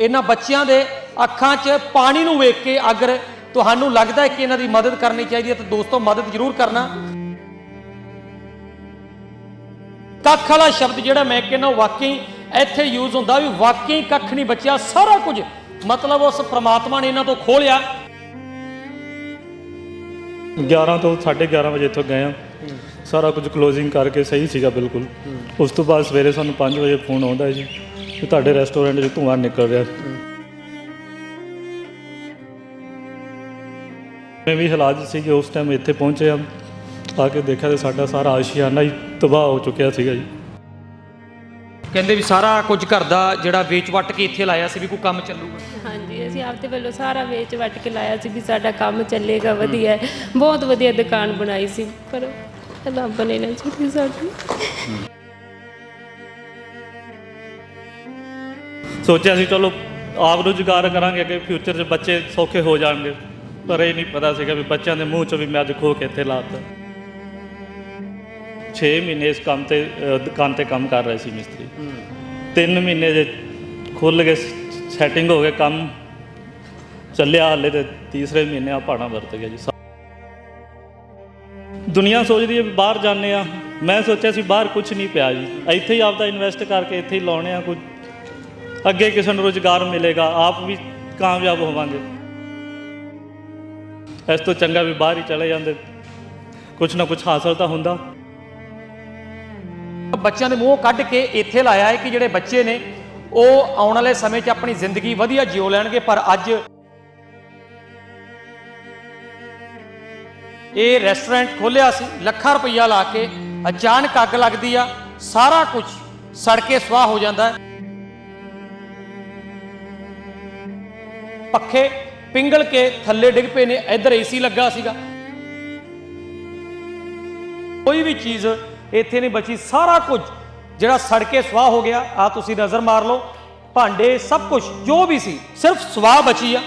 ਇਹਨਾਂ ਬੱਚਿਆਂ ਦੇ ਅੱਖਾਂ 'ਚ ਪਾਣੀ ਨੂੰ ਵੇਖ ਕੇ ਅਗਰ ਤੁਹਾਨੂੰ ਲੱਗਦਾ ਹੈ ਕਿ ਇਹਨਾਂ ਦੀ ਮਦਦ ਕਰਨੀ ਚਾਹੀਦੀ ਹੈ ਤਾਂ ਦੋਸਤੋ ਮਦਦ ਜ਼ਰੂਰ ਕਰਨਾ। ਕੱਖ ਵਾਲਾ ਸ਼ਬਦ ਜਿਹੜਾ ਮੈਂ ਕਹਿੰਦਾ ਵਾਕਈ ਇੱਥੇ ਯੂਜ਼ ਹੁੰਦਾ ਵੀ ਵਾਕਈ ਕੱਖ ਨਹੀਂ ਬਚਿਆ ਸਾਰਾ ਕੁਝ ਮਤਲਬ ਉਸ ਪ੍ਰਮਾਤਮਾ ਨੇ ਇਹਨਾਂ ਤੋਂ ਖੋਲਿਆ। 11 ਤੋਂ 11:30 ਵਜੇ ਇੱਥੋਂ ਗਏ ਆ ਸਾਰਾ ਕੁਝ ਕਲੋਜ਼ਿੰਗ ਕਰਕੇ ਸਹੀ ਸੀਗਾ ਬਿਲਕੁਲ। ਉਸ ਤੋਂ ਬਾਅਦ ਸਵੇਰੇ ਸਾਨੂੰ 5 ਵਜੇ ਫੋਨ ਆਉਂਦਾ ਜੀ। ਕਿ ਤੁਹਾਡੇ ਰੈਸਟੋਰੈਂਟ 'ਚ ਧੂੰਆਂ ਨਿਕਲ ਰਿਹਾ। ਮੈਂ ਵੀ ਹਾਲਾਤ ਸੀ ਕਿ ਉਸ ਟਾਈਮ ਇੱਥੇ ਪਹੁੰਚੇ ਆ ਆ ਕੇ ਦੇਖਿਆ ਤੇ ਸਾਡਾ ਸਾਰਾ ਆਸ਼ੀਆਨਾ ਹੀ ਤਬਾਹ ਹੋ ਚੁੱਕਿਆ ਸੀਗਾ ਜੀ। ਕਹਿੰਦੇ ਵੀ ਸਾਰਾ ਕੁਝ ਘਰ ਦਾ ਜਿਹੜਾ ਵੇਚ ਵੱਟ ਕੇ ਇੱਥੇ ਲਾਇਆ ਸੀ ਵੀ ਕੋਈ ਕੰਮ ਚੱਲੂਗਾ। ਹਾਂਜੀ ਅਸੀਂ ਆਪਦੇ ਵੱਲੋਂ ਸਾਰਾ ਵੇਚ ਵੱਟ ਕੇ ਲਾਇਆ ਸੀ ਵੀ ਸਾਡਾ ਕੰਮ ਚੱਲੇਗਾ ਵਧੀਆ ਹੈ। ਬਹੁਤ ਵਧੀਆ ਦੁਕਾਨ ਬਣਾਈ ਸੀ ਪਰ ਰੱਬ ਨੇ ਨਾ ਚੁੱਕੀ ਸਾਡੀ ਸੋਚਿਆ ਸੀ ਚਲੋ ਆਪ ਰੁਜ਼ਗਾਰ ਕਰਾਂਗੇ ਕਿ ਫਿਊਚਰ 'ਚ ਬੱਚੇ ਸੌਖੇ ਹੋ ਜਾਣਗੇ। ਪਰ ਇਹ ਨਹੀਂ ਪਤਾ ਸੀਗਾ ਵੀ ਬੱਚਿਆਂ ਦੇ ਮੂੰਹ 'ਚੋਂ ਵੀ ਮੈਂ ਅੱਜ ਖੋ ਕੇ ਇੱਥੇ ਲਾਤਾ। 6 ਮਹੀਨੇ ਇਸ ਕੰਮ ਤੇ ਅ, ਦੁਕਾਨ ਤੇ ਕੰਮ ਕਰ ਰਹੇ ਸੀ ਮਿਸਤਰੀ। 3 ਮਹੀਨੇ ਦੇ ਖੁੱਲ ਗਏ ਸੈਟਿੰਗ ਹੋ ਗਏ ਕੰਮ ਚੱਲਿਆ ਹਾਲੇ ਤੇ ਤੀਸਰੇ ਮਹੀਨੇ ਆ ਪਾਣਾ ਵਰਤ ਗਿਆ ਜੀ। ਦੁਨੀਆ ਸੋਚਦੀ ਹੈ ਵੀ ਬਾਹਰ ਜਾਂਦੇ ਆ। ਮੈਂ ਸੋਚਿਆ ਸੀ ਬਾਹਰ ਕੁਝ ਨਹੀਂ ਪਿਆ ਜੀ। ਇੱਥੇ ਹੀ ਆਪਦਾ ਇਨਵੈਸਟ ਕਰਕੇ ਇੱਥੇ ਹੀ ਲਾਉਣੇ ਆ ਕੁਝ ਅੱਗੇ ਕਿਸੇ ਨੂੰ ਰੋਜ਼ਗਾਰ ਮਿਲੇਗਾ, ਆਪ ਵੀ ਕਾਮਯਾਬ ਹੋਵਾਂਗੇ। ਇਸ ਤੋਂ ਚੰਗਾ ਵੀ ਬਾਹਰ ਹੀ ਚਲੇ ਜਾਂਦੇ। ਕੁਝ ਨਾ ਕੁਝ ਹਾਸਲ ਤਾਂ ਹੁੰਦਾ। ਬੱਚਿਆਂ ਦੇ ਮੂੰਹ ਕੱਢ ਕੇ ਇੱਥੇ ਲਾਇਆ ਹੈ ਕਿ ਜਿਹੜੇ ਬੱਚੇ ਨੇ, ਉਹ ਆਉਣ ਵਾਲੇ ਸਮੇਂ 'ਚ ਆਪਣੀ ਜ਼ਿੰਦਗੀ ਵਧੀਆ ਜਿਉ ਲੈਣਗੇ, ਪਰ ਅੱਜ ਇਹ ਰੈਸਟੋਰੈਂਟ ਖੋਲਿਆ ਸੀ, ਲੱਖਾਂ ਰੁਪਈਆ ਲਾ ਕੇ, ਅਚਾਨਕ ਅੱਗ ਲੱਗਦੀ ਆ, ਸਾਰਾ ਕੁਝ ਸੜ ਕੇ ਸਵਾਹ ਹੋ ਜਾਂਦਾ। ਹੈ ਪੱਖੇ ਪਿੰਗਲ ਕੇ ਥੱਲੇ ਡਿੱਗ ਪਏ ਨੇ, ਇੱਧਰ ਏਸੀ ਲੱਗਾ ਸੀਗਾ। ਕੋਈ ਵੀ ਚੀਜ਼ ਇੱਥੇ ਨਹੀਂ ਬਚੀ, ਸਾਰਾ ਕੁਝ ਜਿਹੜਾ ਸੜ ਕੇ ਸਵਾਹ ਹੋ ਗਿਆ ਆ ਤੁਸੀਂ ਨਜ਼ਰ ਮਾਰ ਲਓ। ਭਾਂਡੇ, ਸਭ ਕੁਝ, ਜੋ ਵੀ ਸੀ, ਸਿਰਫ ਸਵਾਹ ਬਚੀ ਆ।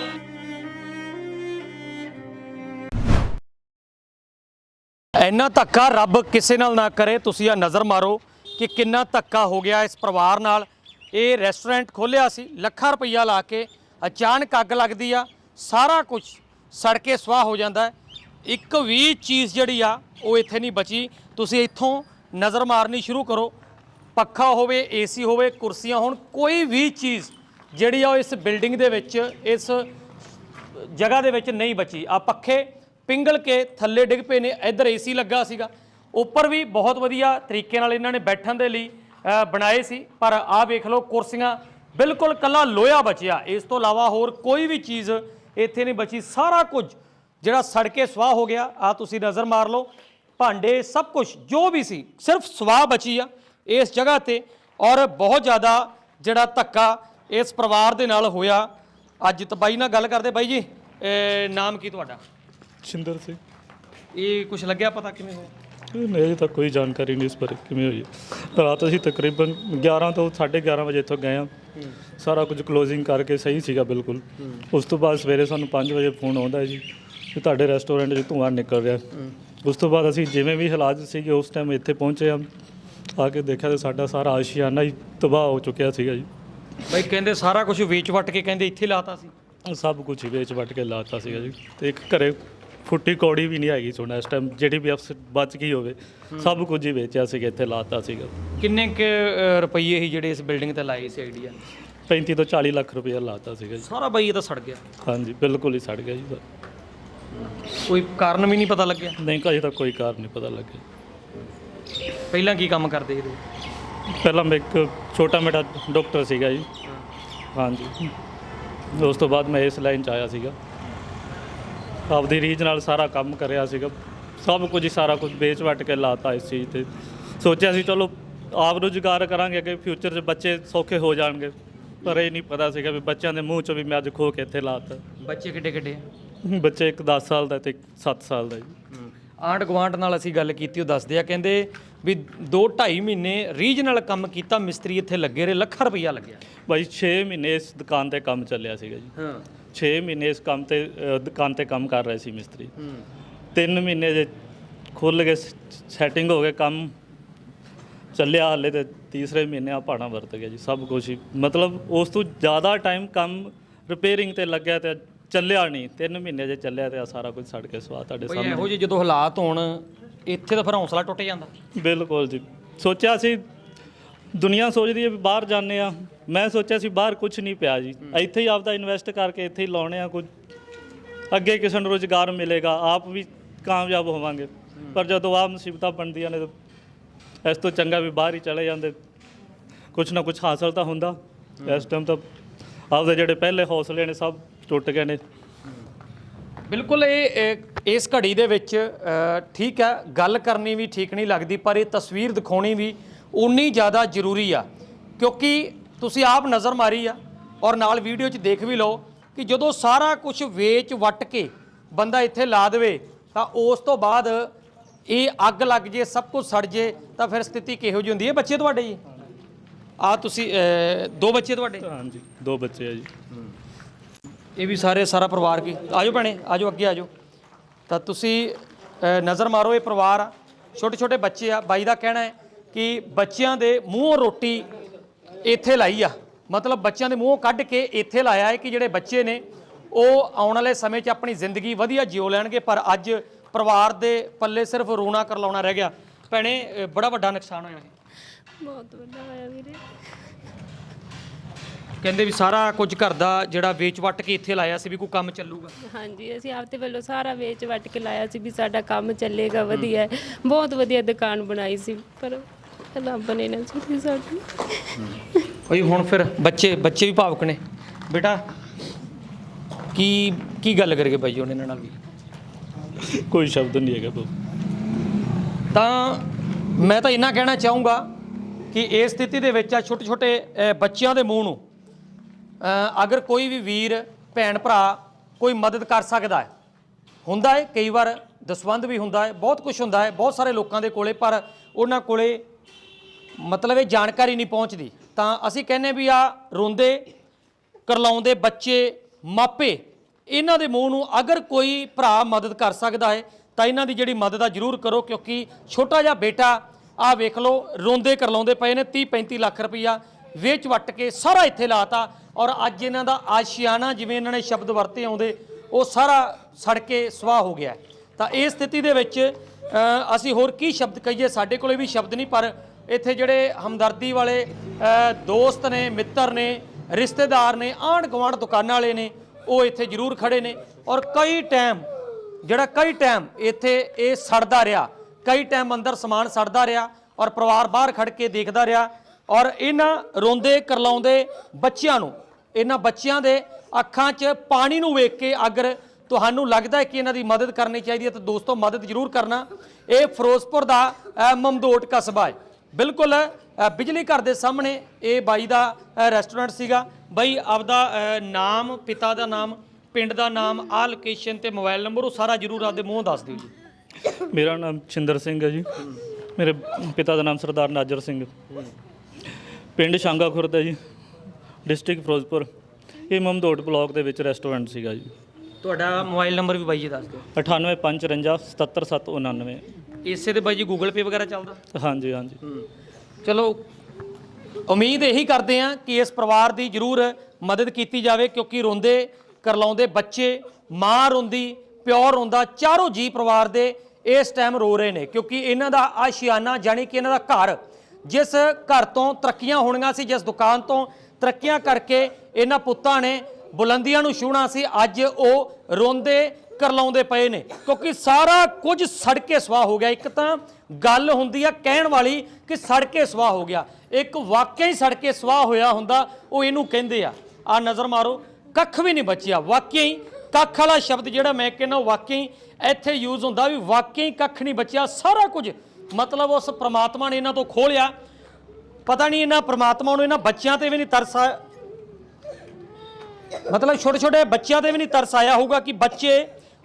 ਇੰਨਾ ਧੱਕਾ ਰੱਬ ਕਿਸੇ ਨਾਲ ਨਾ ਕਰੇ, ਤੁਸੀਂ ਆ ਨਜ਼ਰ ਮਾਰੋ ਕਿ ਕਿੰਨਾ ਧੱਕਾ ਹੋ ਗਿਆ ਇਸ ਪਰਿਵਾਰ ਨਾਲ। ਇਹ ਰੈਸਟੋਰੈਂਟ ਖੋਲਿਆ ਸੀ, ਲੱਖਾਂ ਰੁਪਈਆ ਲਾ ਕੇ ਅਚਾਨਕ ਅੱਗ ਲੱਗਦੀ ਆ, ਸਾਰਾ ਕੁਝ ਸੜ ਕੇ ਸਵਾਹ ਹੋ ਜਾਂਦਾ ਹੈ। ਇੱਕ ਵੀ ਚੀਜ਼ ਜਿਹੜੀ ਆ, ਉਹ ਇੱਥੇ ਨਹੀਂ ਬਚੀ। ਤੁਸੀਂ ਇੱਥੋਂ ਨਜ਼ਰ ਮਾਰਨੀ ਸ਼ੁਰੂ ਕਰੋ। ਪੱਖਾ ਹੋਵੇ, ਏਸੀ ਹੋਵੇ, ਕੁਰਸੀਆਂ ਹੋਣ, ਕੋਈ ਵੀ ਚੀਜ਼ ਜਿਹੜੀ ਆ, ਉਹ ਇਸ ਬਿਲਡਿੰਗ ਦੇ ਵਿੱਚ, ਇਸ ਜਗ੍ਹਾ ਦੇ ਵਿੱਚ ਨਹੀਂ ਬਚੀ। ਆ ਪੱਖੇ ਪਿੰਗਲ ਕੇ ਥੱਲੇ ਡਿੱਗ ਪਏ ਨੇ, ਇੱਧਰ ਏਸੀ ਲੱਗਾ ਸੀਗਾ। ਉੱਪਰ ਵੀ ਬਹੁਤ ਵਧੀਆ ਤਰੀਕੇ ਨਾਲ ਇਹਨਾਂ ਨੇ ਬੈਠਣ ਦੇ ਲਈ ਬਣਾਏ ਸੀ। ਪਰ ਆਹ ਵੇਖ ਲਓ, ਕੁਰਸੀਆਂ ਬਿਲਕੁਲ ਕੱਲਾ ਲੋਹਾ ਬਚਿਆ। ਇਸ ਤੋਂ ਇਲਾਵਾ ਹੋਰ ਕੋਈ ਵੀ ਚੀਜ਼ ਇੱਥੇ ਨਹੀਂ ਬਚੀ। ਸਾਰਾ ਕੁਝ ਜਿਹੜਾ ਸੜ ਕੇ ਸਵਾਹ ਹੋ ਗਿਆ ਆ ਤੁਸੀਂ ਨਜ਼ਰ ਮਾਰ ਲਓ। ਭਾਂਡੇ ਸਭ ਕੁਝ ਜੋ ਵੀ ਸੀ ਸਿਰਫ ਸਵਾਹ ਬਚੀ ਆ ਇਸ ਜਗ੍ਹਾ ਤੇ। ਔਰ ਬਹੁਤ ਜ਼ਿਆਦਾ ਜਿਹੜਾ ਧੱਕਾ ਇਸ ਪਰਿਵਾਰ ਦੇ ਨਾਲ ਹੋਇਆ। ਅੱਜ ਤਾਂ ਬਾਈ ਨਾਲ ਗੱਲ ਕਰਦੇ। ਬਾਈ ਜੀ ਇਹ ਨਾਮ ਕੀ ਤੁਹਾਡਾ? ਸ਼ਿੰਦਰ ਸਿੰਘ। ਇਹ ਕੁਝ ਲੱਗਿਆ ਪਤਾ ਕਿਵੇਂ ਹੋਇਆ? ਨਹੀਂ ਅਜੇ ਤੱਕ ਕੋਈ ਜਾਣਕਾਰੀ ਨਹੀਂ ਇਸ ਬਾਰੇ ਕਿਵੇਂ ਹੋਈ। ਹੈ। ਰਾਤ ਅਸੀਂ ਤਕਰੀਬਨ 11 ਤੋਂ 11:30 ਵਜੇ ਇੱਥੋਂ ਗਏ ਆ ਸਾਰਾ ਕੁਝ ਕਲੋਜ਼ਿੰਗ ਕਰਕੇ ਸਹੀ ਸੀਗਾ ਬਿਲਕੁਲ। ਉਸ ਤੋਂ ਬਾਅਦ ਸਵੇਰੇ ਸਾਨੂੰ 5 ਵਜੇ ਫੋਨ ਆਉਂਦਾ ਜੀ ਕਿ ਤੁਹਾਡੇ ਰੈਸਟੋਰੈਂਟ 'ਚ ਧੂੰਆਂ ਨਿਕਲ ਰਿਹਾ। ਉਸ ਤੋਂ ਬਾਅਦ ਅਸੀਂ ਜਿਵੇਂ ਵੀ ਹਾਲਾਤ ਸੀਗੇ ਉਸ ਟਾਈਮ ਇੱਥੇ ਪਹੁੰਚੇ ਆ ਆ ਕੇ ਦੇਖਿਆ ਤੇ ਸਾਡਾ ਸਾਰਾ ਆਸ਼ੀਆਨਾ ਹੀ ਤਬਾਹ ਹੋ ਚੁੱਕਿਆ ਸੀਗਾ ਜੀ। ਬਾਈ ਕਹਿੰਦੇ ਸਾਰਾ ਕੁਝ ਵੇਚ ਵਟ ਕੇ ਕਹਿੰਦੇ ਇੱਥੇ ਲਾਤਾ ਸੀ। ਸਭ ਕੁਝ ਹੀ ਵੇਚ ਵੱਟ ਕੇ ਲਾਤਾ ਸੀਗਾ ਜੀ। ਤੇ ਇੱਕ ਘਰੇ ਫੁੱਟੀ ਕੌੜੀ ਵੀ ਨਹੀਂ ਹੈਗੀ ਸੁਣਾ ਇਸ ਟਾਈਮ ਜਿਹੜੀ ਵੀ ਅਫਸ ਬਚ ਗਈ ਹੋਵੇ ਸਭ ਕੁਝ ਹੀ ਵੇਚਿਆ ਸੀਗਾ ਇੱਥੇ ਲਾਤਾ ਸੀਗਾ। ਕਿੰਨੇ ਕੁ ਰੁਪਈਏ ਸੀ ਜਿਹੜੇ ਇਸ ਬਿਲਡਿੰਗ ਤੇ ਲਾਏ ਸੀ ਆਈਡੀਆ 35 ਤੋਂ 40 ਲੱਖ ਰੁਪਏ ਲਾਤਾ ਸੀਗਾ ਜੀ। ਸਾਰਾ ਬਾਈ ਇਹ ਤਾਂ ਸੜ ਗਿਆ। ਹਾਂਜੀ ਬਿਲਕੁਲ ਹੀ ਸੜ ਗਿਆ ਜੀ। ਕੋਈ ਕਾਰਨ ਵੀ ਨਹੀਂ ਪਤਾ ਲੱਗਿਆ? ਨਹੀਂ ਅਜੇ ਤੱਕ ਕੋਈ ਕਾਰਨ ਨਹੀਂ ਪਤਾ ਲੱਗਿਆ। ਪਹਿਲਾਂ ਕੀ ਕੰਮ ਕਰਦੇ ਸੀ? ਤੁਸੀਂ? ਪਹਿਲਾਂ ਮੈਂ ਇੱਕ ਛੋਟਾ ਮੇਟਾ ਡਾਕਟਰ ਸੀਗਾ ਜੀ। ਹਾਂਜੀ। ਉਸ ਤੋਂ ਬਾਅਦ ਮੈਂ ਇਸ ਲਾਈਨ 'ਚ ਆਇਆ ਸੀਗਾ। ਆਪਦੀ ਰੀਝ ਨਾਲ ਸਾਰਾ ਕੰਮ ਕਰਿਆ ਸੀਗਾ। ਸਭ ਕੁਝ ਹੀ ਸਾਰਾ ਕੁਝ ਵੇਚ ਵੱਟ ਕੇ ਲਾਤਾ ਇਸ ਚੀਜ਼ ਤੇ। ਸੋਚਿਆ ਸੀ ਚਲੋ ਆਪ ਰੁਜ਼ਗਾਰ ਕਰਾਂਗੇ ਕਿ ਫਿਊਚਰ 'ਚ ਬੱਚੇ ਸੌਖੇ ਹੋ ਜਾਣਗੇ। ਪਰ ਇਹ ਨਹੀਂ ਪਤਾ ਸੀਗਾ ਵੀ ਬੱਚਿਆਂ ਦੇ ਮੂੰਹ 'ਚੋਂ ਵੀ ਮੈਂ ਅੱਜ ਖੋ ਕੇ ਇੱਥੇ ਲਾਤਾ। ਬੱਚੇ ਕਿੱਡੇ ਕਿੱਡੇ ਆ? ਬੱਚੇ ਇੱਕ 10 ਸਾਲ ਦਾ ਤੇ ਇੱਕ 7 ਸਾਲ ਦਾ ਜੀ। ਆਂਢ ਗੁਆਂਢ ਨਾਲ ਅਸੀਂ ਗੱਲ ਕੀਤੀ ਉਹ ਦੱਸਦੇ ਆ ਕਹਿੰਦੇ ਵੀ 2 2.5 ਮਹੀਨੇ ਰੀਜਨਲ ਕੰਮ ਕੀਤਾ ਮਿਸਤਰੀ ਇੱਥੇ ਲੱਗੇ ਰਹੇ ਲੱਖਾਂ ਰੁਪਈਆ ਲੱਗਿਆ। ਬਾਈ 6 ਮਹੀਨੇ ਇਸ ਦੁਕਾਨ ਤੇ ਕੰਮ ਚੱਲਿਆ ਸੀਗਾ ਜੀ। ਹਾਂ। 6 ਮਹੀਨੇ ਇਸ ਕੰਮ ਤੇ ਅ, ਦੁਕਾਨ ਤੇ ਕੰਮ ਕਰ ਰਹੇ ਸੀ ਮਿਸਤਰੀ। ਹੂੰ 3 ਮਹੀਨੇ ਜੇ ਖੁੱਲ ਗਏ ਸੈਟਿੰਗ ਹੋ ਗਏ ਕੰਮ ਚੱਲਿਆ ਹਾਲੇ ਤੇ ਤੀਸਰੇ ਮਹੀਨੇ ਆ ਪਾਣਾ ਵਰਤ ਗਿਆ ਜੀ ਸਭ ਕੁਝ ਹੀ। ਮਤਲਬ ਉਸ ਤੋਂ ਜ਼ਿਆਦਾ ਟਾਈਮ ਕੰਮ ਰਿਪੇਅਰਿੰਗ ਤੇ ਲੱਗਿਆ ਤੇ ਚੱਲਿਆ ਨਹੀਂ। 3 ਮਹੀਨੇ ਜੇ ਚੱਲਿਆ ਤੇ ਆ ਸਾਰਾ ਕੁਝ ਸੜ ਕੇ ਸਵਾ ਤੁਹਾਡੇ ਬਈ ਸਾਹਮਣੇ। ਇਹੋ ਜਿਹੇ ਜਦੋਂ ਹਾਲਾਤ ਹੋਣ ਇੱਥੇ ਤਾਂ ਫਿਰ ਹੌਸਲਾ ਟੁੱਟ ਜਾਂਦਾ। ਬਿਲਕੁਲ ਜੀ। ਸੋਚਿਆ ਸੀ ਦੁਨੀਆ ਸੋਚਦੀ ਹੈ ਵੀ ਬਾਹਰ ਜਾਂਦੇ ਆ ਮੈਂ ਸੋਚਿਆ ਸੀ ਬਾਹਰ ਕੁਝ ਨਹੀਂ ਪਿਆ ਜੀ। ਇੱਥੇ ਹੀ ਆਪਦਾ ਇਨਵੈਸਟ ਕਰਕੇ ਇੱਥੇ ਹੀ ਲਾਉਣੇ ਆ ਕੁਝ। ਅੱਗੇ ਕਿਸੇ ਨੂੰ ਰੋਜ਼ਗਾਰ ਮਿਲੇਗਾ ਆਪ ਵੀ ਕਾਮਯਾਬ ਹੋਵਾਂਗੇ। ਪਰ ਜਦੋਂ ਆਹ ਮੁਸੀਬਤਾਂ ਬਣਦੀਆਂ ਨੇ ਤਾਂ ਇਸ ਤੋਂ ਚੰਗਾ ਵੀ ਬਾਹਰ ਹੀ ਚਲੇ ਜਾਂਦੇ। ਕੁਝ ਨਾ ਕੁਝ ਹਾਸਲ ਤਾਂ ਹੁੰਦਾ। ਇਸ ਟਾਈਮ ਤਾਂ ਆਪਦੇ ਜਿਹੜੇ ਪਹਿਲੇ ਹੌਸਲੇ ਨੇ ਸਭ ਟੁੱਟ ਗਏ ਨੇ। ਬਿਲਕੁਲ ਇਹ ਇਸ ਘੜੀ ਦੇ ਵਿੱਚ ਠੀਕ ਹੈ। ਗੱਲ ਕਰਨੀ ਵੀ ਠੀਕ ਨਹੀਂ ਲੱਗਦੀ ਪਰ ਇਹ ਤਸਵੀਰ ਦਿਖਾਉਣੀ ਵੀ ਉਨੀ ਜ਼ਿਆਦਾ ਜ਼ਰੂਰੀ ਆ। ਕਿਉਂਕਿ ਤੁਸੀਂ ਆਪ ਨਜ਼ਰ ਮਾਰੀ ਆ ਔਰ ਨਾਲ ਵੀਡੀਓ 'ਚ ਦੇਖ ਵੀ ਲਓ ਕਿ ਜਦੋਂ ਸਾਰਾ ਕੁਝ ਵੇਚ ਵਟ ਕੇ ਬੰਦਾ ਇੱਥੇ ਲਾ ਦੇਵੇ ਤਾਂ ਉਸ ਤੋਂ ਬਾਅਦ ਇਹ ਅੱਗ ਲੱਗ ਜੇ ਸਭ ਕੁਝ ਸੜ ਜੇ ਤਾਂ ਫਿਰ ਸਥਿਤੀ ਕਿਹੋ ਜਿਹੀ ਹੁੰਦੀ ਹੈ? ਬੱਚੇ ਤੁਹਾਡੇ ਜੀ? ਆ ਤੁਸੀਂ ਦੋ ਬੱਚੇ ਤੁਹਾਡੇ? ਹਾਂਜੀ ਦੋ ਬੱਚੇ ਆ ਜੀ। ਇਹ ਵੀ ਸਾਰੇ ਸਾਰਾ ਪਰਿਵਾਰ ਕੀ? ਆਜੋ ਭੈਣੇ ਆਜੋ ਅੱਗੇ ਆਜੋ। ਤਾਂ ਤੁਸੀਂ ਅ, ਨਜ਼ਰ ਮਾਰੋ ਇਹ ਪਰਿਵਾਰ। ਆ ਛੋਟੇ ਛੋਟੇ ਬੱਚੇ ਆ ਬਾਈ ਦਾ ਕਹਿਣਾ ਹੈ ਕਿ ਬੱਚਿਆਂ ਦੇ ਮੂੰਹੋਂ ਰੋਟੀ ਇੱਥੇ ਲਾਈ ਆ। ਮਤਲਬ ਬੱਚਿਆਂ ਦੇ ਮੂੰਹੋਂ ਕੱਢ ਕੇ ਇੱਥੇ ਲਾਇਆ ਹੈ ਕਿ ਜਿਹੜੇ ਬੱਚੇ ਨੇ ਉਹ ਆਉਣ ਵਾਲੇ ਸਮੇਂ 'ਚ ਆਪਣੀ ਜ਼ਿੰਦਗੀ ਵਧੀਆ ਜਿਉ ਲੈਣਗੇ ਪਰ ਅੱਜ ਪਰਿਵਾਰ ਦੇ ਪੱਲੇ ਸਿਰਫ ਰੋਣਾ ਕਰਲਾਉਣਾ ਰਹਿ ਗਿਆ। ਭੈਣੇ ਬੜਾ ਵੱਡਾ ਨੁਕਸਾਨ ਹੋਇਆ ਬਹੁਤ ਵੱਡਾ ਹੋਇਆ ਵੀਰੇ। ਕਹਿੰਦੇ ਵੀ ਸਾਰਾ ਕੁਝ ਘਰ ਦਾ ਜਿਹੜਾ ਵੇਚ ਵੱਟ ਕੇ ਇੱਥੇ ਲਾਇਆ ਸੀ ਵੀ ਕੋਈ ਕੰਮ ਚੱਲੂਗਾ। ਹਾਂਜੀ ਅਸੀਂ ਆਪਦੇ ਵੱਲੋਂ ਸਾਰਾ ਵੇਚ ਵੱਟ ਕੇ ਲਾਇਆ ਸੀ ਵੀ ਸਾਡਾ ਕੰਮ ਚੱਲੇਗਾ ਵਧੀਆ। ਬਹੁਤ ਵਧੀਆ ਦੁਕਾਨ ਬਣਾਈ ਸੀ ਪਰ ਰੱਬ ਨੇ ਨਾ ਸੁਣੀ ਸਾਡੀ। ਬਈ ਹੁਣ ਫਿਰ ਬੱਚੇ ਬੱਚੇ ਵੀ ਭਾਵੁਕ ਨੇ। ਬੇਟਾ ਕੀ ਕੀ ਗੱਲ ਕਰਗੇ ਬਾਈ ਉਹਨਾਂ ਇਹਨਾਂ ਨਾਲ ਵੀ? ਕੋਈ ਸ਼ਬਦ ਨਹੀਂ ਹੈਗਾ ਬਾਬੂ ਤਾਂ ਮੈਂ ਤਾਂ ਇੰਨਾ ਕਹਿਣਾ ਚਾਹੂੰਗਾ ਕਿ ਇਸ ਸਥਿਤੀ ਦੇ ਵਿੱਚ ਆ ਛੋਟੇ ਛੋਟੇ ਬੱਚਿਆਂ ਦੇ ਮੂੰਹ ਨੂੰ ਅ, ਅਗਰ ਕੋਈ ਵੀ ਵੀਰ ਭੈਣ ਭਰਾ ਕੋਈ ਮਦਦ ਕਰ ਸਕਦਾ ਹੈ ਹੁੰਦਾ ਹੈ ਕਈ ਵਾਰ ਦਸਵੰਦ ਵੀ ਹੁੰਦਾ ਹੈ ਬਹੁਤ ਕੁਝ ਹੁੰਦਾ ਹੈ ਬਹੁਤ ਸਾਰੇ ਲੋਕਾਂ ਦੇ ਕੋਲੇ ਪਰ ਉਹਨਾਂ ਕੋਲੇ ਮਤਲਬ ਇਹ ਜਾਣਕਾਰੀ ਨਹੀਂ ਪਹੁੰਚਦੀ। ਤਾਂ ਅਸੀਂ ਕਹਿੰਨੇ ਵੀ ਆ ਰੋਂਦੇ, ਕਰਲਾਉਂਦੇ ਬੱਚੇ, ਮਾਪੇ, ਇਹਨਾਂ ਦੇ ਮੂੰਹ ਨੂੰ ਅਗਰ ਕੋਈ ਭਰਾ ਮਦਦ ਕਰ ਸਕਦਾ ਹੈ, ਤਾਂ ਇਹਨਾਂ ਦੀ ਜਿਹੜੀ ਮਦਦ ਆ ਜ਼ਰੂਰ ਕਰੋ, ਕਿਉਂਕਿ ਛੋਟਾ ਜਿਹਾ ਬੇਟਾ ਆ ਵੇਖ ਲਓ, ਰੋਂਦੇ, ਕਰਲਾਉਂਦੇ ਪਏ ਨੇ 30 35 ਲੱਖ ਰੁਪਈਆ ਵੇਚ ਵੱਟ ਕੇ ਸਾਰਾ ਇੱਥੇ ਲਾਤਾ ਔਰ ਅੱਜ ਇਹਨਾਂ ਦਾ ਆਸ਼ਿਆਨਾ ਜਿਵੇਂ ਇਹਨਾਂ ਨੇ ਸ਼ਬਦ ਵਰਤੇ ਆਉਂਦੇ, ਉਹ ਸਾਰਾ ਸੜ ਕੇ ਸਵਾਹ ਹੋ ਗਿਆ। ਤਾਂ ਇਹ ਸਥਿਤੀ ਦੇ ਵਿੱਚ ਅਸੀਂ ਹੋਰ ਕੀ ਸ਼ਬਦ ਕਹੀਏ, ਸਾਡੇ ਕੋਲੇ ਵੀ ਸ਼ਬਦ ਨਹੀਂ, ਪਰ ਇੱਥੇ ਜਿਹੜੇ ਹਮਦਰਦੀ ਵਾਲੇ ਦੋਸਤ ਨੇ, ਮਿੱਤਰ ਨੇ, ਰਿਸ਼ਤੇਦਾਰ ਨੇ ਆਂਢ ਗੁਆਂਢ ਦੁਕਾਨਾਂ ਵਾਲੇ ਨੇ, ਉਹ ਇੱਥੇ ਜ਼ਰੂਰ ਖੜੇ ਨੇ। ਔਰ ਕਈ ਟਾਈਮ, ਜਿਹੜਾ ਕਈ ਟਾਈਮ ਇੱਥੇ ਇਹ ਸੜਦਾ ਰਿਹਾ, ਕਈ ਟਾਈਮ ਅੰਦਰ ਸਮਾਨ ਸੜਦਾ ਰਿਹਾ ਔਰ ਪਰਿਵਾਰ ਬਾਹਰ ਖੜ ਕੇ ਦੇਖਦਾ ਰਿਹਾ ਔਰ ਇਹਨਾਂ ਰੋਂਦੇ ਕਰਲਾਉਂਦੇ ਬੱਚਿਆਂ ਨੂੰ, ਇਹਨਾਂ ਬੱਚਿਆਂ ਦੇ ਅੱਖਾਂ 'ਚ ਪਾਣੀ ਨੂੰ ਵੇਖ ਕੇ ਅਗਰ ਤੁਹਾਨੂੰ ਲੱਗਦਾ ਹੈ ਕਿ ਇਹਨਾਂ ਦੀ ਮਦਦ ਕਰਨੀ ਚਾਹੀਦੀ ਹੈ ਤਾਂ ਦੋਸਤੋ ਮਦਦ ਜ਼ਰੂਰ ਕਰਨਾ। ਇਹ ਫਿਰੋਜ਼ਪੁਰ ਦਾ ਮਮਦੋਟ ਕਸਬਾ ਹੈ। ਬਿਲਕੁਲ ਬਿਜਲੀ ਘਰ ਦੇ ਸਾਹਮਣੇ ਇਹ ਬਾਈ ਦਾ ਰੈਸਟੋਰੈਂਟ ਸੀਗਾ। ਬਾਈ ਆਪਦਾ ਨਾਮ ਪਿਤਾ ਦਾ ਨਾਮ ਪਿੰਡ ਦਾ ਨਾਮ ਆ ਲੋਕੇਸ਼ਨ ਤੇ ਮੋਬਾਈਲ ਨੰਬਰ ਉਹ ਸਾਰਾ ਜ਼ਰੂਰ ਆਪਦੇ ਮੂੰਹੋਂ ਦੱਸ ਦਿਓ ਜੀ। ਮੇਰਾ ਨਾਮ ਛਿੰਦਰ ਸਿੰਘ ਹੈ ਜੀ। ਮੇਰੇ ਪਿਤਾ ਦਾ ਨਾਮ ਸਰਦਾਰ ਨਾਜਰ ਸਿੰਘ। ਪਿੰਡ ਸ਼ਾਂਗਾ ਖੁਰਦ ਹੈ ਜੀ ਡਿਸਟ੍ਰਿਕਟ ਫਿਰੋਜ਼ਪੁਰ। ਇਹ ਮਮਦੋਟ ਬਲਾਕ ਦੇ ਵਿੱਚ ਰੈਸਟੋਰੈਂਟ ਸੀਗਾ ਜੀ। ਤੁਹਾਡਾ ਮੋਬਾਈਲ ਨੰਬਰ ਵੀ ਬਾਈ ਜੀ ਦੱਸ ਦਿਓ। 98554 77799 ਇਸੇ ਤੇ ਬਾਈ ਜੀ ਗੂਗਲ ਪੇ ਵਗੈਰਾ ਚੱਲਦਾ? ਹਾਂਜੀ ਹਾਂਜੀ। ਚਲੋ ਉਮੀਦ ਇਹੀ ਕਰਦੇ ਆ ਕਿ ਇਸ ਪਰਿਵਾਰ ਦੀ ਜ਼ਰੂਰ ਮਦਦ ਕੀਤੀ ਜਾਵੇ ਕਿਉਂਕਿ ਰੋਂਦੇ ਕਰਲਾਉਂਦੇ ਬੱਚੇ ਮਾਂ ਰੋਂਦੀ ਪਿਓ ਰੋਂਦਾ ਚਾਰੋਂ ਜੀ ਪਰਿਵਾਰ ਦੇ ਇਸ ਟਾਈਮ ਰੋ ਰਹੇ ਨੇ ਕਿਉਂਕਿ ਇਹਨਾਂ ਦਾ ਆਸ਼ਿਆਨਾ ਜਾਣੀ ਕਿ ਇਹਨਾਂ ਦਾ ਘਰ ਜਿਸ ਘਰ ਤੋਂ ਤਰੱਕੀਆਂ ਹੋਣੀਆਂ ਸੀ ਜਿਸ ਦੁਕਾਨ ਤੋਂ ਤਰੱਕੀਆਂ ਕਰਕੇ ਇਹਨਾਂ ਪੁੱਤਾਂ ਨੇ ਬੁਲੰਦੀਆਂ ਨੂੰ ਛੂਹਣਾ ਸੀ ਅੱਜ ਉਹ ਰੋਂਦੇ ਕਰਲਾਉਂਦੇ ਪਏ ਨੇ, ਕਿਉਂਕਿ ਸਾਰਾ ਕੁਝ ਸੜ ਕੇ ਸਵਾਹ ਹੋ ਗਿਆ। ਇੱਕ ਤਾਂ ਗੱਲ ਹੁੰਦੀ ਆ ਕਹਿਣ ਵਾਲੀ ਕਿ ਸੜ ਕੇ ਸਵਾਹ ਹੋ ਗਿਆ। ਇੱਕ ਵਾਕਿਆ ਹੀ ਸੜ ਕੇ ਸਵਾਹ ਹੋਇਆ ਹੁੰਦਾ, ਉਹ ਇਹਨੂੰ ਕਹਿੰਦੇ ਆ। ਆ ਨਜ਼ਰ ਮਾਰੋ, ਕੱਖ ਵੀ ਨਹੀਂ ਬਚਿਆ, ਵਾਕਿਆ ਹੀ। ਕੱਖ ਵਾਲਾ ਸ਼ਬਦ ਜਿਹੜਾ ਮੈਂ ਕਹਿੰਦਾ, ਉਹ ਵਾਕਿਆ ਹੀ ਇੱਥੇ ਯੂਜ਼ ਹੁੰਦਾ ਵੀ ਵਾਕਿਆ ਹੀ ਕੱਖ ਨਹੀਂ ਬਚਿਆ, ਸਾਰਾ ਕੁਝ। ਮਤਲਬ ਉਸ ਪ੍ਰਮਾਤਮਾ ਨੇ ਇਹਨਾਂ ਤੋਂ ਖੋਲਿਆ। ਪਤਾ ਨਹੀਂ ਇਹਨਾਂ ਪ੍ਰਮਾਤਮਾ ਨੂੰ ਇਹਨਾਂ ਬੱਚਿਆਂ ਤੇ ਵੀ ਨਹੀਂ ਤਰਸ ਆਇਆ ਮਤਲਬ ਛੋਟੇ ਛੋਟੇ ਬੱਚਿਆਂ ਤੇ ਵੀ ਨਹੀਂ ਤਰਸ ਆਇਆ ਹੋਊਗਾ ਕਿ ਬੱਚੇ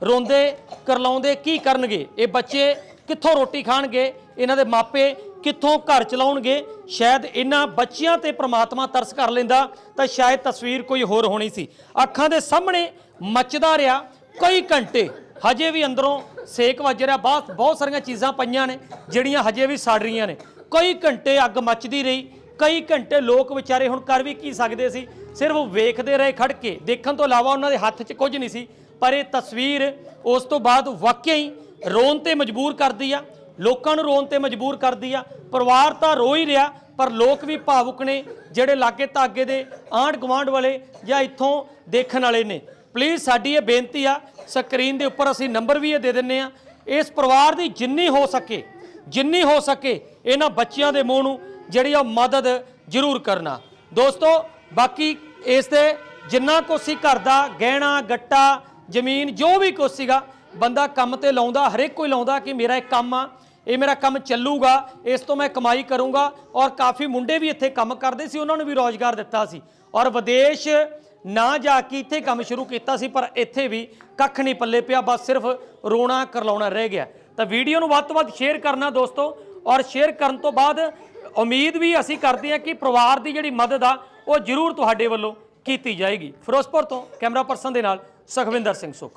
ਰੋਂਦੇ ਕਰਲਾਉਂਦੇ ਕੀ ਕਰਨਗੇ? ਇਹ ਬੱਚੇ ਕਿੱਥੋਂ ਰੋਟੀ ਖਾਣਗੇ? ਇਹਨਾਂ ਦੇ ਮਾਪੇ ਕਿੱਥੋਂ ਘਰ ਚਲਾਉਣਗੇ? ਸ਼ਾਇਦ ਇਹਨਾਂ ਬੱਚਿਆਂ ਤੇ ਪ੍ਰਮਾਤਮਾ ਤਰਸ ਕਰ ਲੈਂਦਾ ਤਾਂ ਸ਼ਾਇਦ ਤਸਵੀਰ ਕੋਈ ਹੋਰ ਹੋਣੀ ਸੀ। ਅੱਖਾਂ ਦੇ ਸਾਹਮਣੇ ਮੱਚਦਾ ਰਿਹਾ। ਕਈ ਘੰਟੇ ਹਜੇ ਵੀ ਅੰਦਰੋਂ ਸੇਕ ਵੱਜ ਰਿਹਾ। ਬਹੁਤ ਬਹੁਤ ਸਾਰੀਆਂ ਚੀਜ਼ਾਂ ਪਈਆਂ ਨੇ, ਜਿਹੜੀਆਂ ਹਜੇ ਵੀ ਸੜ ਰਹੀਆਂ ਨੇ। ਕਈ ਘੰਟੇ ਅੱਗ ਮੱਚਦੀ ਰਹੀ। ਕਈ ਘੰਟੇ ਲੋਕ ਵਿਚਾਰੇ ਹੁਣ ਕਰ ਵੀ ਕੀ ਸਕਦੇ ਸੀ? ਸਿਰਫ ਵੇਖਦੇ ਰਹੇ ਖੜ ਕੇ, ਦੇਖਣ ਤੋਂ ਇਲਾਵਾ ਉਹਨਾਂ ਦੇ ਹੱਥ 'ਚ ਕੁਝ ਨਹੀਂ ਸੀ। ਪਰ ਇਹ ਤਸਵੀਰ ਉਸ ਤੋਂ ਬਾਅਦ ਵਾਕਿਆ ਹੀ ਰੋਣ ਤੇ ਮਜਬੂਰ ਕਰਦੀ ਆ। ਲੋਕਾਂ ਨੂੰ ਰੋਣ ਤੇ ਮਜਬੂਰ ਕਰਦੀ ਆ। ਪਰਿਵਾਰ ਤਾਂ ਰੋ ਹੀ ਰਿਹਾ, ਪਰ ਲੋਕ ਵੀ ਭਾਵੁਕ ਨੇ, ਜਿਹੜੇ ਲਾਗੇ ਤਾਗੇ ਦੇ ਆਂਢ ਗੁਆਂਢ ਵਾਲੇ ਜਾਂ ਇੱਥੋਂ ਦੇਖਣ ਵਾਲੇ ਨੇ। ਪਲੀਜ਼ ਸਾਡੀ ਇਹ ਬੇਨਤੀ ਆ, ਸਕਰੀਨ ਦੇ ਉੱਪਰ ਅਸੀਂ ਨੰਬਰ ਵੀ ਇਹ ਦੇ ਦਿੰਨੇ ਆ। ਇਸ ਪਰਿਵਾਰ ਦੀ ਜਿੰਨੀ ਹੋ ਸਕੇ, ਜਿੰਨੀ ਹੋ ਸਕੇ ਇਹਨਾਂ ਬੱਚਿਆਂ ਦੇ ਮੂੰਹ ਨੂੰ ਜਿਹੜੀ ਆ ਮਦਦ ਜ਼ਰੂਰ ਕਰਨਾ। ਦੋਸਤੋ, ਬਾਕੀ ਇਸ ਤੇ ਜਿੰਨਾ ਕੁਛ ਸੀ ਘਰ ਦਾ, ਗਹਿਣਾ, ਗੱਟਾ, ਜ਼ਮੀਨ, ਜੋ ਵੀ ਕੁਛ ਸੀਗਾ, ਬੰਦਾ ਕੰਮ ਤੇ ਲਾਉਂਦਾ, ਹਰੇਕ ਕੋਈ ਲਾਉਂਦਾ ਕਿ ਮੇਰਾ ਇੱਕ ਕੰਮ ਆ, ਇਹ ਮੇਰਾ ਕੰਮ ਚੱਲੂਗਾ, ਇਸ ਤੋਂ ਮੈਂ ਕਮਾਈ ਕਰੂੰਗਾ ਔਰ ਕਾਫੀ ਮੁੰਡੇ ਵੀ ਇੱਥੇ ਕੰਮ ਕਰਦੇ ਸੀ, ਉਹਨਾਂ ਨੂੰ ਵੀ ਰੋਜ਼ਗਾਰ ਦਿੱਤਾ ਸੀ। ਔਰ ਵਿਦੇਸ਼ ਨਾ ਜਾ ਕੇ ਇੱਥੇ ਕੰਮ ਸ਼ੁਰੂ ਕੀਤਾ ਸੀ, ਪਰ ਇੱਥੇ ਵੀ ਕੱਖ ਨਹੀਂ ਪੱਲੇ ਪਿਆ, ਬਸ ਸਿਰਫ ਰੋਣਾ ਕਰਲਾਉਣਾ ਰਹਿ ਗਿਆ। ਤਾਂ ਵੀਡੀਓ ਨੂੰ ਵੱਧ ਤੋਂ ਵੱਧ ਸ਼ੇਅਰ ਕਰਨਾ ਦੋਸਤੋ, ਔਰ ਸ਼ੇਅਰ ਕਰਨ ਤੋਂ ਬਾਅਦ ਉਮੀਦ ਵੀ ਅਸੀਂ ਕਰਦੇ ਹਾਂ ਕਿ ਪਰਿਵਾਰ ਦੀ ਜਿਹੜੀ ਮਦਦ ਆ ਉਹ ਜ਼ਰੂਰ ਤੁਹਾਡੇ ਵੱਲੋਂ ਕੀਤੀ ਜਾਏਗੀ ਫਿਰੋਜ਼ਪੁਰ ਤੋਂ ਕੈਮਰਾ ਪਰਸਨ ਦੇ ਨਾਲ ਸੁਖਵਿੰਦਰ ਸਿੰਘ ਸੁਖ।